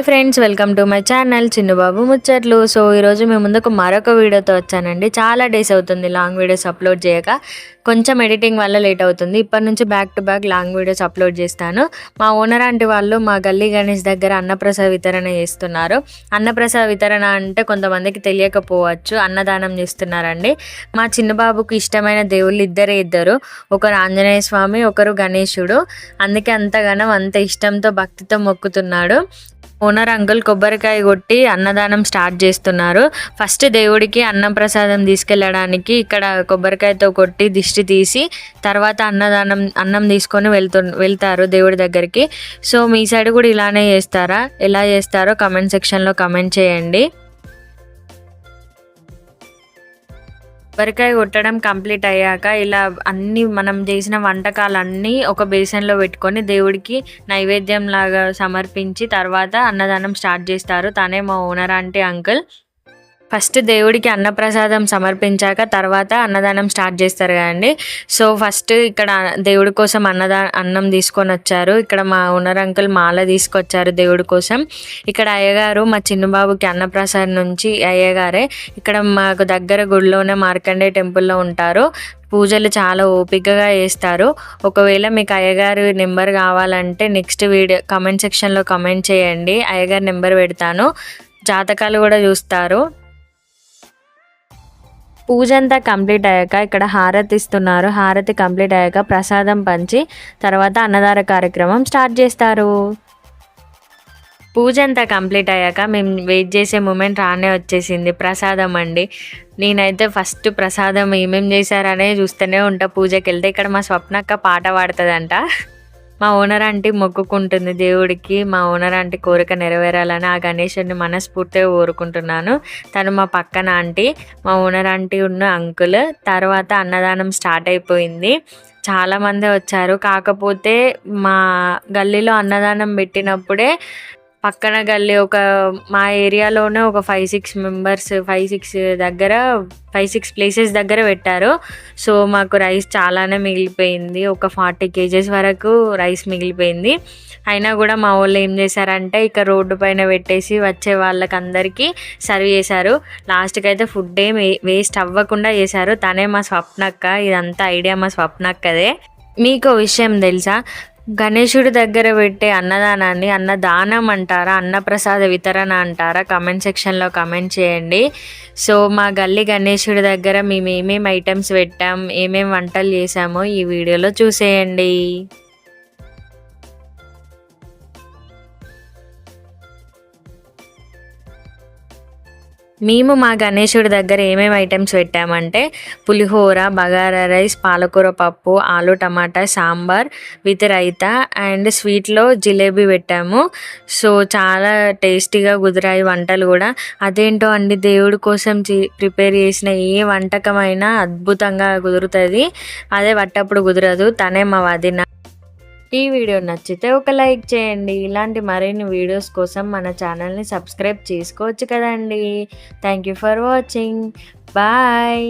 Hi friends welcome to my channel Chinnababu ముచ్చట్లు. So ఈరోజు మేము ముందుకు మరొక వీడియోతో వచ్చానండి. చాలా డేస్ అవుతుంది లాంగ్ వీడియోస్ అప్లోడ్ చేయక. కొంచెం ఎడిటింగ్ వల్ల లేట్ అవుతుంది. ఇప్పటి నుంచి back to back long videos upload చేస్తాను. మా ఓనర్ ఆంటీ వాళ్ళు మా గల్లీ గణేష్ దగ్గర అన్నప్రసాద వితరణ చేస్తున్నారు. అన్నప్రసాద వితరణ అంటే కొంతమందికి తెలియకపోవచ్చు అన్నదానం చేస్తున్నారండి. మా చిన్నబాబుకు ఇష్టమైన దేవుళ్ళు ఇద్దరే ఇద్దరు. ఒకరు ఆంజనేయ స్వామి ఒకరు గణేశుడు అందుకే అంతగానం అంత ఇష్టంతో భక్తితో మొక్కుతున్నాడు. ఓనర్ అంకుల్ కొబ్బరికాయ కొట్టి అన్నదానం స్టార్ట్ చేస్తున్నారు. ఫస్ట్ దేవుడికి అన్నం ప్రసాదం తీసుకెళ్ళడానికి ఇక్కడ కొబ్బరికాయతో కొట్టి దిష్టి తీసి తర్వాత అన్నదానం అన్నం తీసుకొని వెళ్తు వెళ్తారు దేవుడి దగ్గరికి. సో మీ సైడ్ కూడా ఇలానే చేస్తారా? ఎలా చేస్తారో కమెంట్ సెక్షన్లో కమెంట్ చేయండి. కొబ్బరికాయ కొట్టడం కంప్లీట్ అయ్యాక ఇలా అన్ని మనం చేసిన వంటకాలన్నీ ఒక బేసన్లో పెట్టుకొని దేవుడికి నైవేద్యం లాగా సమర్పించి తర్వాత అన్నదానం స్టార్ట్ చేస్తారు. తనే మా ఓనర్ అంటే అంకుల్. ఫస్ట్ దేవుడికి అన్నప్రసాదం సమర్పించాక తర్వాత అన్నదానం స్టార్ట్ చేస్తారు కదండి. సో ఫస్ట్ ఇక్కడ దేవుడి కోసం అన్నదా అన్నం తీసుకొని వచ్చారు. ఇక్కడ మా ఓనర్ అంకుల్ మాల తీసుకొచ్చారు దేవుడి కోసం. ఇక్కడ అయ్యగారు మా చిన్నబాబుకి అన్నప్రసాదం నుంచి అయ్యగారే ఇక్కడ మాకు దగ్గర గుడిలోనే మార్కండే టెంపుల్లో ఉంటారు. పూజలు చాలా ఓపికగా చేస్తారు. ఒకవేళ మీకు అయ్యగారు నెంబర్ కావాలంటే నెక్స్ట్ వీడియో కమెంట్ సెక్షన్లో కమెంట్ చేయండి. అయ్యగారి నెంబర్ పెడతాను. జాతకాలు కూడా చూస్తారు. పూజ అంతా కంప్లీట్ అయ్యాక ఇక్కడ హారతి ఇస్తున్నారు. హారతి కంప్లీట్ అయ్యాక ప్రసాదం పంచి తర్వాత అన్నదాన కార్యక్రమం స్టార్ట్ చేస్తారు. పూజ అంతా కంప్లీట్ అయ్యాక మేము వెయిట్ చేసే మూమెంట్ రానే వచ్చేసింది. ప్రసాదం అండి. నేనైతే ఫస్ట్ ప్రసాదం ఏమేమి చేశారనే చూస్తూనే ఉంటా. పూజకి వెళ్తే ఇక్కడ మా స్వప్నక్క పాట పాడుతుందంట. మా ఓనర్ ఆంటీ మొక్కుకుంటుంది దేవుడికి. మా ఓనర్ ఆంటీ కోరిక నెరవేరాలని ఆ గణేశుడిని మనస్ఫూర్తిగా కోరుకుంటున్నాను. తను మా పక్కన ఆంటీ మా ఓనర్ ఆంటీ ఉన్న అంకుల్ తర్వాత అన్నదానం స్టార్ట్ అయిపోయింది. చాలామంది వచ్చారు. కాకపోతే మా గల్లీలో అన్నదానం పెట్టినప్పుడే పక్కన గల్లీ ఒక మా ఏరియాలోనే ఒక five six members five six దగ్గర ఫైవ్ సిక్స్ ప్లేసెస్ దగ్గర పెట్టారు. సో మాకు రైస్ చాలానే మిగిలిపోయింది. ఒక ఫార్టీ కేజెస్ వరకు రైస్ మిగిలిపోయింది. అయినా కూడా మా వాళ్ళు ఏం చేశారంటే ఇక రోడ్డు పైన పెట్టేసి వచ్చే వాళ్ళకి అందరికీ సర్వ్ చేశారు. లాస్ట్కి అయితే ఫుడ్ ఏం వేస్ట్ అవ్వకుండా చేశారు. తనే మా స్వప్నక్క ఇదంతా ఐడియా మా స్వప్నక్కదే. మీకు విషయం తెలుసా? గణేశుడి దగ్గర పెట్టే అన్నదానాన్ని అన్నదానం అంటారా అన్నప్రసాద వితరణ అంటారా? కమెంట్ సెక్షన్లో కమెంట్ చేయండి. సో మా గల్లీ గణేశుడి దగ్గర మేము ఏమేమి ఐటమ్స్ పెట్టాం ఏమేమి వంటలు చేసామో ఈ వీడియోలో చూసేయండి. మేము మా గణేశుడి దగ్గర ఏమేమి ఐటమ్స్ పెట్టామంటే పులిహోర బగారా రైస్ పాలకూర పప్పు ఆలు టమాటా సాంబార్ విత్ రైతా అండ్ స్వీట్లో జిలేబీ పెట్టాము. సో చాలా టేస్టీగా కుదిరాయి వంటలు కూడా. అదేంటో అండి దేవుడి కోసం ప్రిపేర్ చేసిన ఏ వంటకమైనా అద్భుతంగా కుదురుతుంది. అదే వట్టప్పుడు కుదరదు. తనే మా వదిన ఈ వీడియో నచ్చితే ఒక లైక్ చేయండి. ఇలాంటి మరిన్ని వీడియోస్ కోసం మన ఛానల్ని సబ్స్క్రైబ్ చేసుకోవచ్చు కదండి. Thank you for watching bye